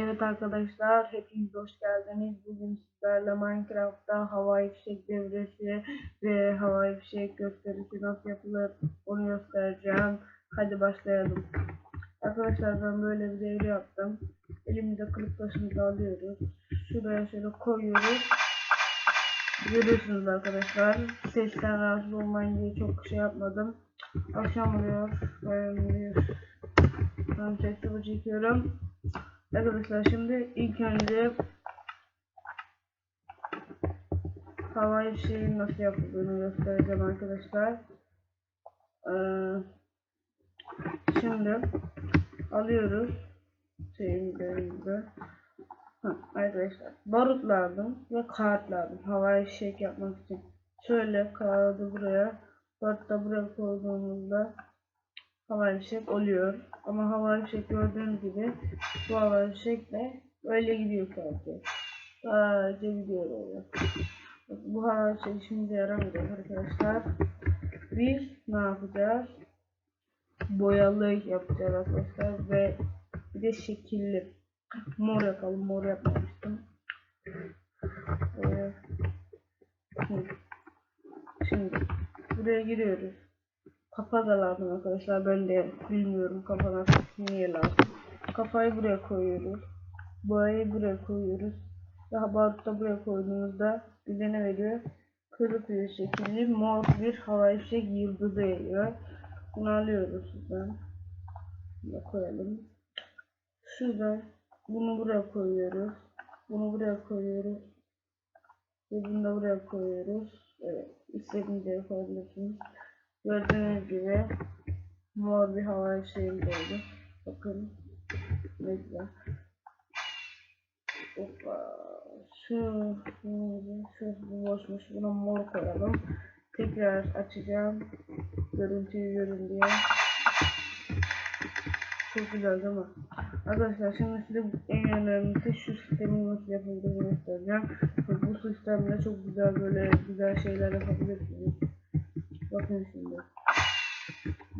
Evet arkadaşlar, hepiniz hoş geldiniz. Bugün sizlerle Minecraft'ta havai fişek devresi ve havai fişek gösterisi nasıl yapılır onu göstereceğim. Hadi başlayalım. Arkadaşlar ben böyle bir devre yaptım. Elimizde kılıç taşımızı alıyoruz. Şuraya şöyle koyuyoruz. Görüyorsunuz arkadaşlar. Sesten rahatsız olmayın diye çok şey yapmadım. Akşam oluyor. Ben bir ben sesli çekiyorum. Arkadaşlar şimdi ilk önce havai fişeğin nasıl yapıldığını göstereceğim arkadaşlar. Ee, şimdi alıyoruz. Ha, arkadaşlar barut ve kağıt havai fişek yapmak için. Şöyle kağıdı buraya, barut da buraya koyduğumuzda havai fişek oluyor. Ama havai fişek gördüğünüz gibi bu havai fişekle öyle gidiyor sadece. Sadece gidiyor öyle. Bu havai fişek işimize yaramayacak arkadaşlar. Biz ne yapacağız? Boyalı yapacağız arkadaşlar ve bir de şekilli. Mor yapalım. Mor yapmamıştım. Ee, şimdi buraya giriyoruz. Kafa da lazım arkadaşlar. Ben de bilmiyorum kafa nasıl niye lazım. Kafayı buraya koyuyoruz. Boyayı buraya koyuyoruz. Daha barutta buraya koyduğumuzda bize ne veriyor? Kırık bir şekilli mor bir havai fişek yıldızı veriyor. Bunu alıyoruz şuradan. Bunu koyalım. Şuradan bunu buraya koyuyoruz. Bunu buraya koyuyoruz. Ve bunu da buraya koyuyoruz. Evet. İstediğiniz yere koyabilirsiniz. Gördüğünüz gibi mor bir havai şeyim oldu. Bakın güzel. Hoppa. Şu, şu, boşmuş. Buna mor koyalım. Tekrar açacağım. Görüntüyü görün diye. Çok güzel değil mi? Arkadaşlar şimdi size en önemlisi şu sistemin nasıl yapıldığını göstereceğim. Bu sistemle çok güzel böyle güzel şeyler yapabilirsiniz. Bakın şimdi.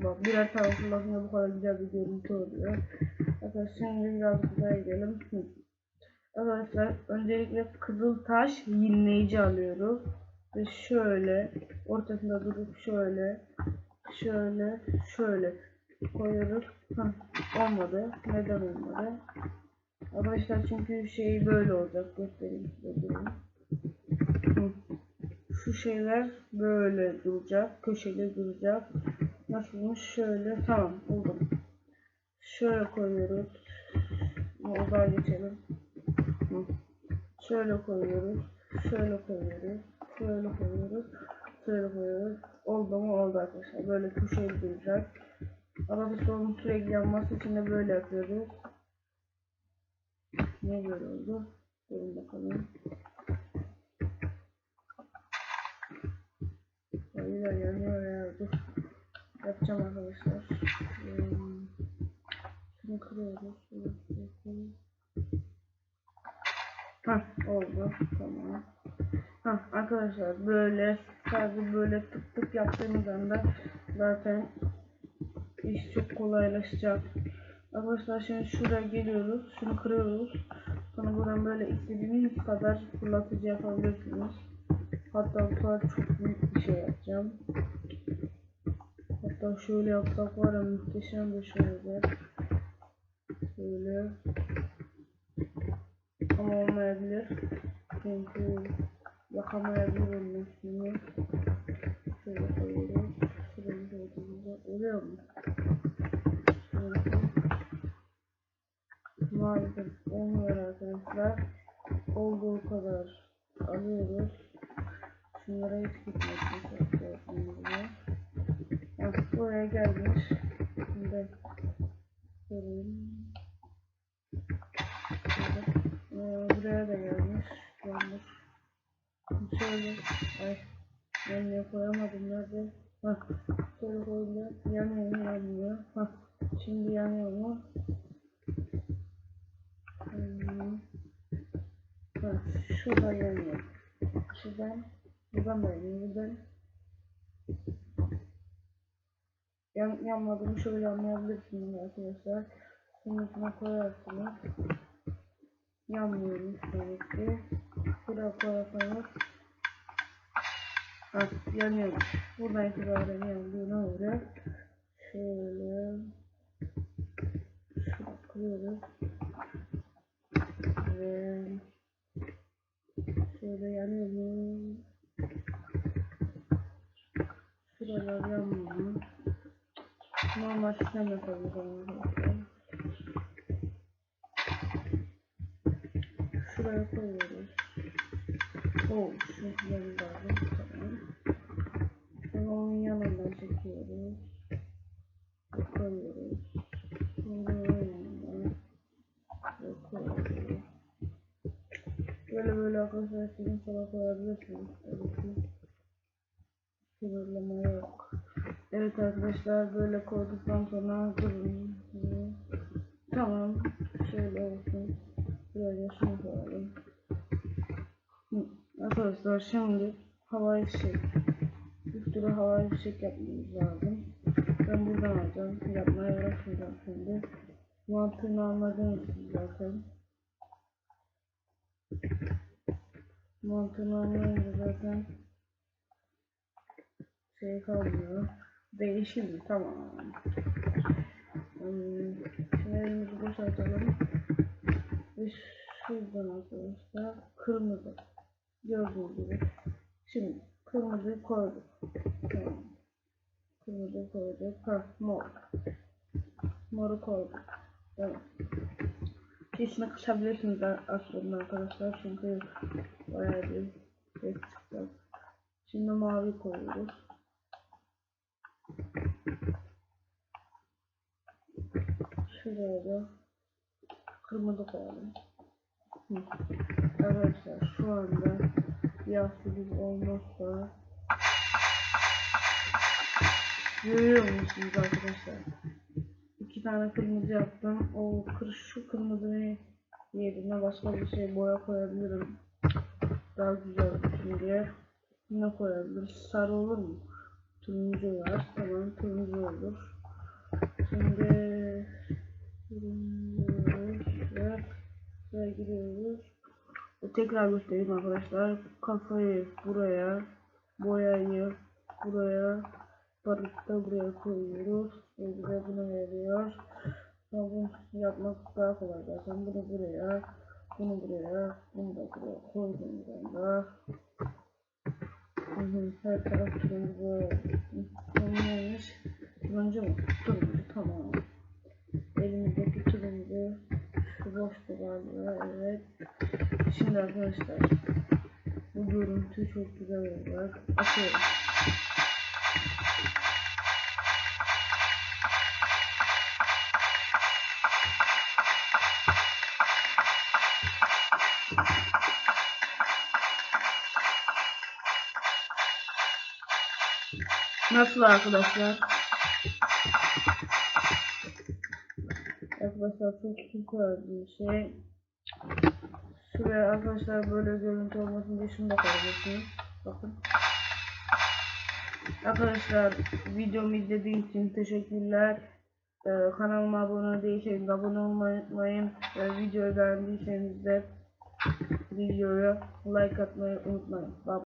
Bak birer tane fırlatınca bu kadar güzel bir görüntü oluyor. Arkadaşlar şimdi biraz daha gidelim. Arkadaşlar öncelikle kızıl taş yinleyici alıyoruz. Ve şöyle ortasında durup şöyle şöyle şöyle koyuyoruz. Heh, olmadı. Neden olmadı? Arkadaşlar çünkü şey böyle olacak. Göstereyim size şu şeyler böyle duracak. Köşeli duracak. Nasılmış? Şöyle. Tamam buldum. Şöyle koyuyoruz. Odağa geçelim. Şöyle koyuyoruz. Şöyle koyuyoruz. Şöyle koyuyoruz. Şöyle koyuyoruz. Oldu mu? Oldu arkadaşlar. Böyle köşeli duracak. Ama biz onun sürekli yanması için de böyle yapıyoruz. Niye böyle oldu? Durun bakalım. Hayır yanıyor ya dur. Yapacağım arkadaşlar. Hmm. Şunu kırıyoruz. Kırıyoruz. Hah oldu. Tamam. Hah arkadaşlar böyle sadece böyle tık tık yaptığımız anda zaten iş çok kolaylaşacak. Arkadaşlar şimdi şuraya geliyoruz. Şunu kırıyoruz. Sonra buradan böyle istediğiniz kadar fırlatıcı yapabilirsiniz. Hatta bu kadar çok büyük bir şey yapacağım. Hatta şöyle yapsak var ya muhteşem bir şey olacak. Şöyle. Ama olmayabilir. Çünkü yakamayabilir onun üstünü. Şöyle koyuyoruz. Şöyle koyduğumuzda oluyor mu? Maalesef olmuyor arkadaşlar. Olduğu kadar alıyoruz. Şunlara gitmesin. Evet, buraya gelmiş. Şimdi göreyim. Ee, buraya da gelmiş. Gelmiş. Şöyle. Ay. Yanına koyamadım. Nerede? Hah. Şöyle koyunca yanıyor? Yanmıyor. Hah. Şimdi yanıyor mu? Hmm. Ha, şurada yanıyor. Şuradan Buradan da buradan yan, yanmadığını şöyle anlayabilirsiniz arkadaşlar. Şunun üstüne koyarsınız. Yanmıyormuş demek ki. Şuraya koyarsanız. Ha yanıyormuş. Buradan itibaren yandığına göre şöyle şunu kırıyoruz. Ve şöyle yanıyor yanmıyor mu? Normal sistem arkadaşlar. Şuraya koyuyoruz. Oo, şunu kullanmam lazım. Tamam. Sonra onun yanından çekiyoruz. Koyuyoruz. Sonra yanından koyuyoruz. Böyle böyle arkadaşlar sizin sola koyabilirsiniz. Ki. Sınırlama yok. Evet arkadaşlar böyle koyduktan sonra durun. Tamam. Şöyle olsun. Böyle şunu koyalım. Arkadaşlar şimdi havai fişek. Üstüne havai fişek yapmamız lazım. Ben buradan alacağım. Yapmaya uğraşmayacağım şimdi. Mantığını anladınız zaten. Mantığını anlayınca zaten şey kalmıyor. Değişim tamam. Hmm, Şimdi elimizi boşaltalım. Ve şuradan arkadaşlar kırmızı. Gördüğünüz gibi. Şimdi kırmızıyı koyduk. Tamam. Kırmızıyı koyduk. Ha mor. Moru koyduk. Tamam. Sesini kısabilirsiniz aslında arkadaşlar çünkü bayağı bir ses çıktı. Şimdi mavi koyuyoruz. Şuraya da kırmızı koyalım. Hı. Arkadaşlar şu anda yastık olmazsa görüyor musunuz arkadaşlar? İki tane kırmızı yaptım. O kır, şu kırmızının yerine başka bir şey boya koyabilirim. Daha güzel olsun diye. Ne koyabiliriz? Sarı olur mu? Turuncu var. Tamam turuncu olur. Şimdi ve giriyoruz. Tekrar göstereyim arkadaşlar. Kafayı buraya, boyayı buraya, barut da buraya koyuyoruz. Bize bunu veriyor. Bunu yapmak daha kolay zaten. Bunu buraya, bunu buraya, bunu da buraya hı, Her taraf turuncu neymiş? Turuncu mu? Turuncu tamam. Elimizdeki turuncu boştu galiba evet. Şimdi arkadaşlar bu görüntü çok güzel olacak. Atıyorum. Nasıl arkadaşlar? Arkadaşlar çok süper bir şey. Şuraya arkadaşlar böyle görüntü olmasın diye şunu da koyabilirsiniz. Bakın. Arkadaşlar videomu izlediğiniz için teşekkürler. Ee, kanalıma abone değilseniz abone olmayı unutmayın. Ee, videoyu beğendiyseniz de videoya like atmayı unutmayın. Bye.